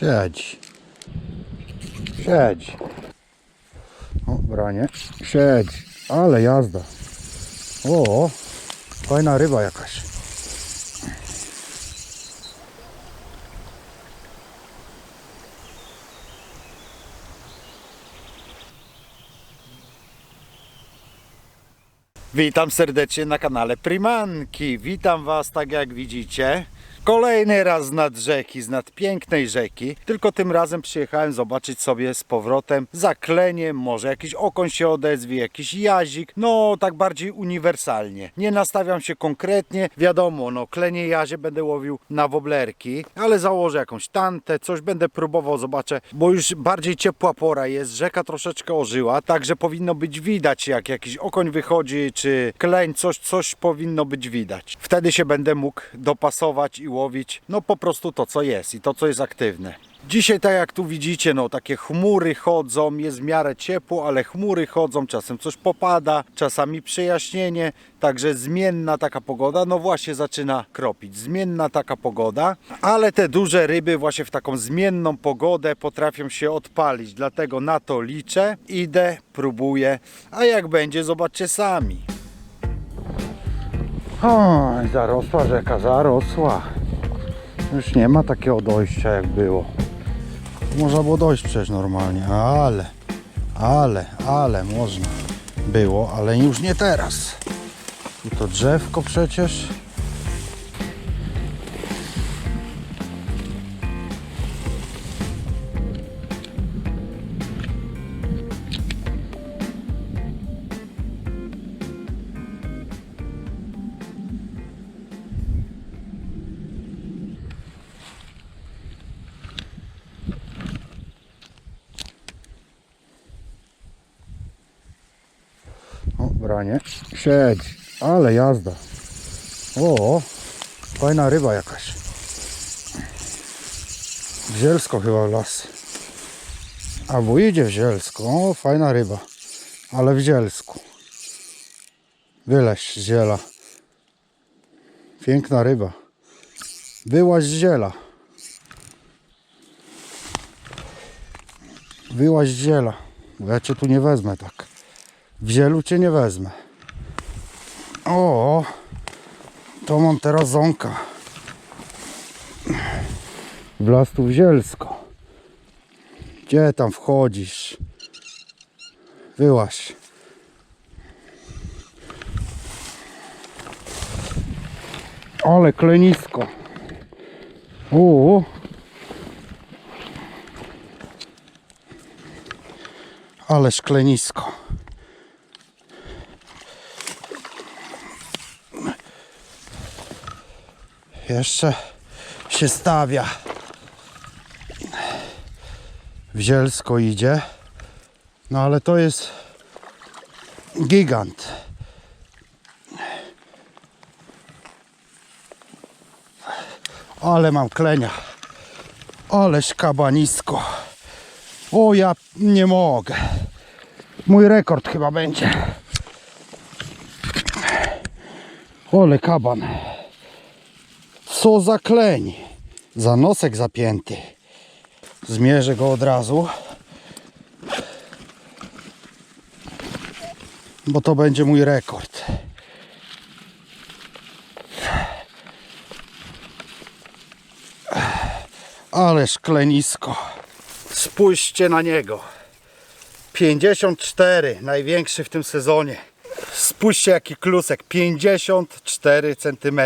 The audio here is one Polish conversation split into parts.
Siedzi. Siedzi. O, branie. Siedzi. Ale jazda. O, fajna ryba jakaś. Witam serdecznie na kanale Primanki. Witam Was tak jak widzicie. Kolejny raz z nad rzeki, z nad pięknej rzeki. Tylko tym razem przyjechałem zobaczyć sobie z powrotem zaklenie, może jakiś okoń się odezwie, jakiś jazik. No tak bardziej uniwersalnie. Nie nastawiam się konkretnie. Wiadomo, no klenie jazie będę łowił na woblerki, ale założę jakąś tantę, coś będę próbował, zobaczę, bo już bardziej ciepła pora jest, rzeka troszeczkę ożyła, także powinno być widać jak jakiś okoń wychodzi, czy kleń, coś, coś powinno być widać. Wtedy się będę mógł dopasować i łowić, no po prostu to co jest i to co jest aktywne. Dzisiaj tak jak tu widzicie, no takie chmury chodzą, jest w miarę ciepło, ale chmury chodzą, czasem coś popada, czasami przejaśnienie, także zmienna taka pogoda, no właśnie zaczyna kropić, zmienna taka pogoda, ale te duże ryby właśnie w taką zmienną pogodę potrafią się odpalić, dlatego na to liczę, idę, próbuję, a jak będzie zobaczcie sami. Oj, zarosła rzeka, zarosła. Już nie ma takiego dojścia jak było. Można było dojść przecież normalnie, ale, ale, ale można było, ale już nie teraz. Tu to drzewko przecież. O, branie. Siedzi. Ale jazda. O, fajna ryba jakaś. W Zielsko chyba las. Albo idzie w Zielsko. O, fajna ryba. Ale w Zielsku. Wyleź z ziela. Piękna ryba. Byłaś z ziela. Wyłaś z ziela. Bo ja cię tu nie wezmę tak. W zielu cię nie wezmę. O, to mam teraz ząka. W zielsko. Gdzie tam wchodzisz? Wyłaś. Ale klenisko. O. Ale szklenisko. Jeszcze się stawia. W zielsko idzie. No ale to jest gigant. Ale mam klenia. Ależ kabanisko. O ja nie mogę. Mój rekord chyba będzie. Ole kaban. Co za kleń. Za nosek zapięty. Zmierzę go od razu. Bo to będzie mój rekord. Ale szklenisko. Spójrzcie na niego. 54, największy w tym sezonie. Spójrzcie jaki klusek, 54 cm.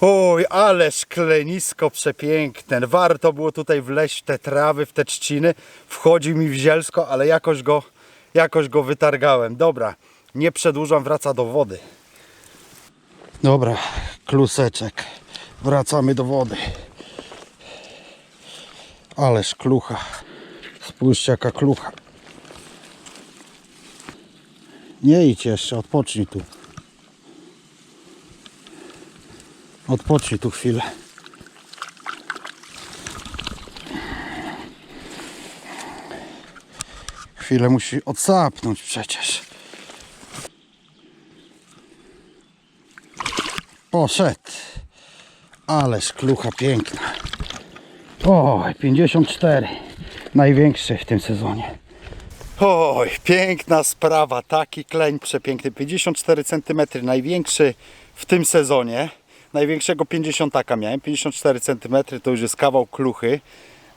Oj, ale szklenisko przepiękne. Warto było tutaj wleźć w te trawy, w te trzciny. Wchodzi mi w zielsko, ale jakoś go, jakoś go wytargałem. Dobra, nie przedłużam, wraca do wody. Dobra, kluseczek. Wracamy do wody. Ależ klucha. Spójrzcie jaka klucha. Nie idź jeszcze, odpocznij tu. Odpocznij tu chwilę. Chwilę musi odsapnąć przecież. Poszedł. Ależ klucha piękna. Oj, 54. Największy w tym sezonie. Oj, piękna sprawa. Taki kleń przepiękny. 54 cm, największy w tym sezonie. Największego 50 miałem. 54 cm to już jest kawał kluchy.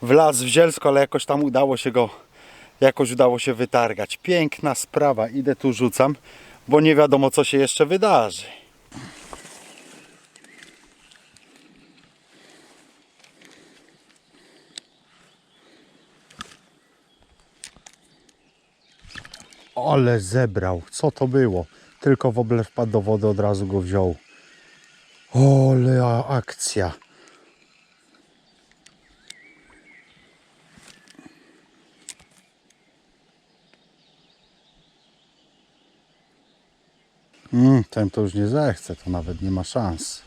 Wlazł w zielsko, ale jakoś tam udało się go, jakoś udało się wytargać. Piękna sprawa. Idę tu rzucam, bo nie wiadomo co się jeszcze wydarzy. Ale zebrał. Co to było? Tylko w ogóle wpadł do wody, od razu go wziął. Ole akcja. Mm, ten to już nie zechce, to nawet nie ma szans.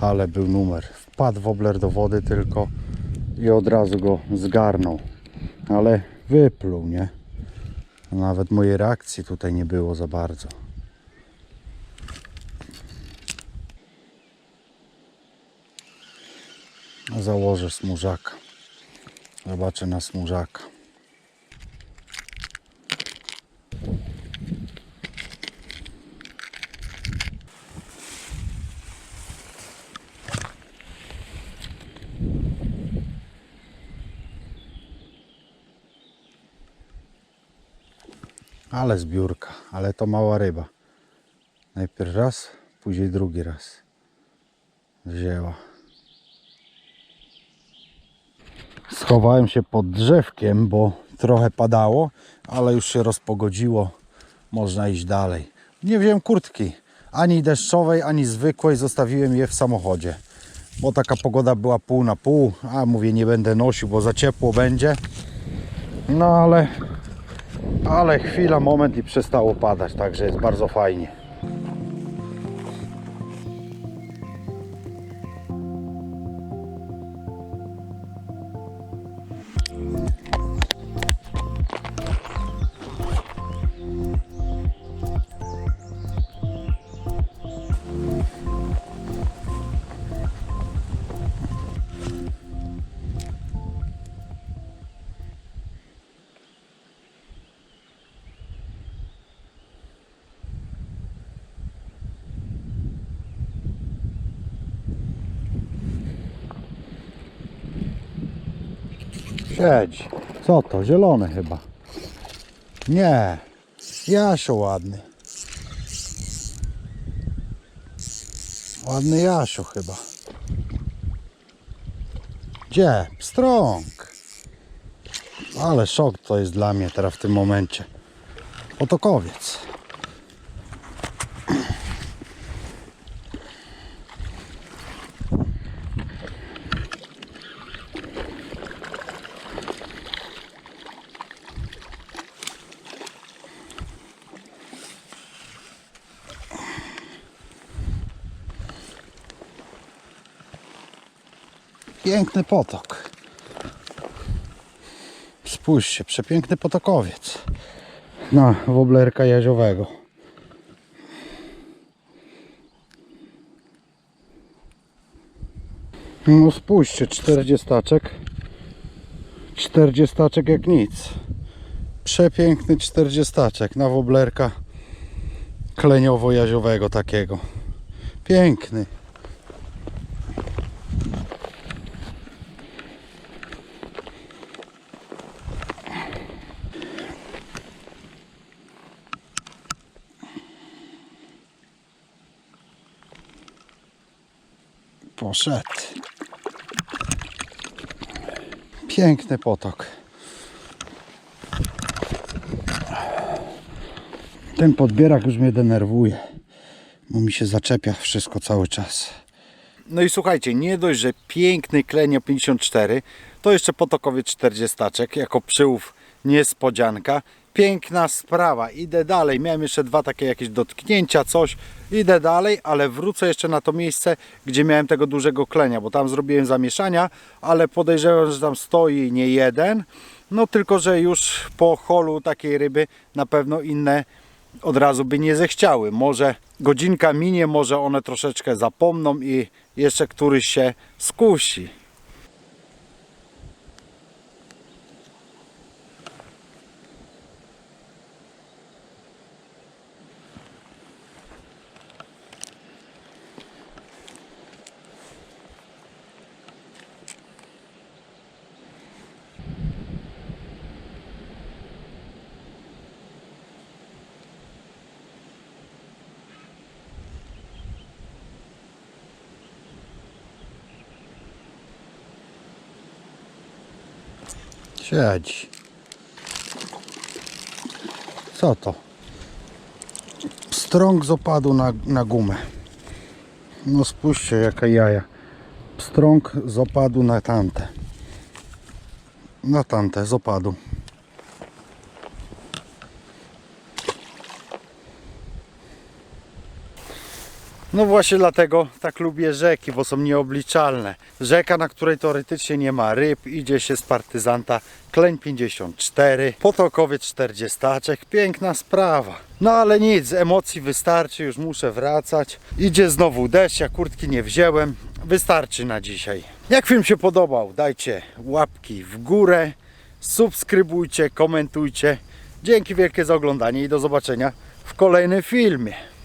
Ale był numer. Wpadł wobler do wody tylko i od razu go zgarnął. Ale wypluł, nie? Nawet mojej reakcji tutaj nie było za bardzo. Założę smużaka. Zobaczę na smużaka. Ale zbiórka, ale to mała ryba. Najpierw raz, później drugi raz. Wzięła. Schowałem się pod drzewkiem, bo trochę padało, ale już się rozpogodziło. Można iść dalej. Nie wziąłem kurtki, ani deszczowej, ani zwykłej. Zostawiłem je w samochodzie, bo taka pogoda była pół na pół. A mówię, nie będę nosił, bo za ciepło będzie. No ale ale chwila, moment i przestało padać, także jest bardzo fajnie. Siedź. Co to? Zielony chyba. Nie. Jasio ładny. Ładny Jasio chyba. Gdzie? Pstrąg. Ale szok to jest dla mnie teraz w tym momencie. Otokowiec. Piękny potok. Spójrzcie, przepiękny potokowiec. Na woblerka jaziowego. No spójrzcie, czterdziestaczek. Czterdziestaczek jak nic. Przepiękny czterdziestaczek na woblerka kleniowo-jaziowego takiego. Piękny. Poszedł. Piękny potok. Ten podbierak już mnie denerwuje, bo mi się zaczepia wszystko cały czas. No i słuchajcie, nie dość, że piękny klenio 54, to jeszcze potokowiec 40 jako przyłów niespodzianka. Piękna sprawa, idę dalej. Miałem jeszcze dwa takie jakieś dotknięcia, coś. Idę dalej, ale wrócę jeszcze na to miejsce, gdzie miałem tego dużego klenia, bo tam zrobiłem zamieszania, ale podejrzewam, że tam stoi nie jeden. No tylko, że już po holu takiej ryby na pewno inne od razu by nie zechciały. Może godzinka minie, może one troszeczkę zapomną i jeszcze któryś się skusi. Siedzi. Co to? Pstrąg z opadu na, na gumę. No spójrzcie jaka jaja. Pstrąg z opadu na tantę. Na tantę z opadu. No właśnie dlatego tak lubię rzeki, bo są nieobliczalne. Rzeka, na której teoretycznie nie ma ryb, idzie się z partyzanta Kleń 54, potokowiec 40, piękna sprawa. No ale nic, emocji wystarczy, już muszę wracać. Idzie znowu deszcz, ja kurtki nie wziąłem, wystarczy na dzisiaj. Jak film się podobał, dajcie łapki w górę, subskrybujcie, komentujcie. Dzięki wielkie za oglądanie i do zobaczenia w kolejnym filmie.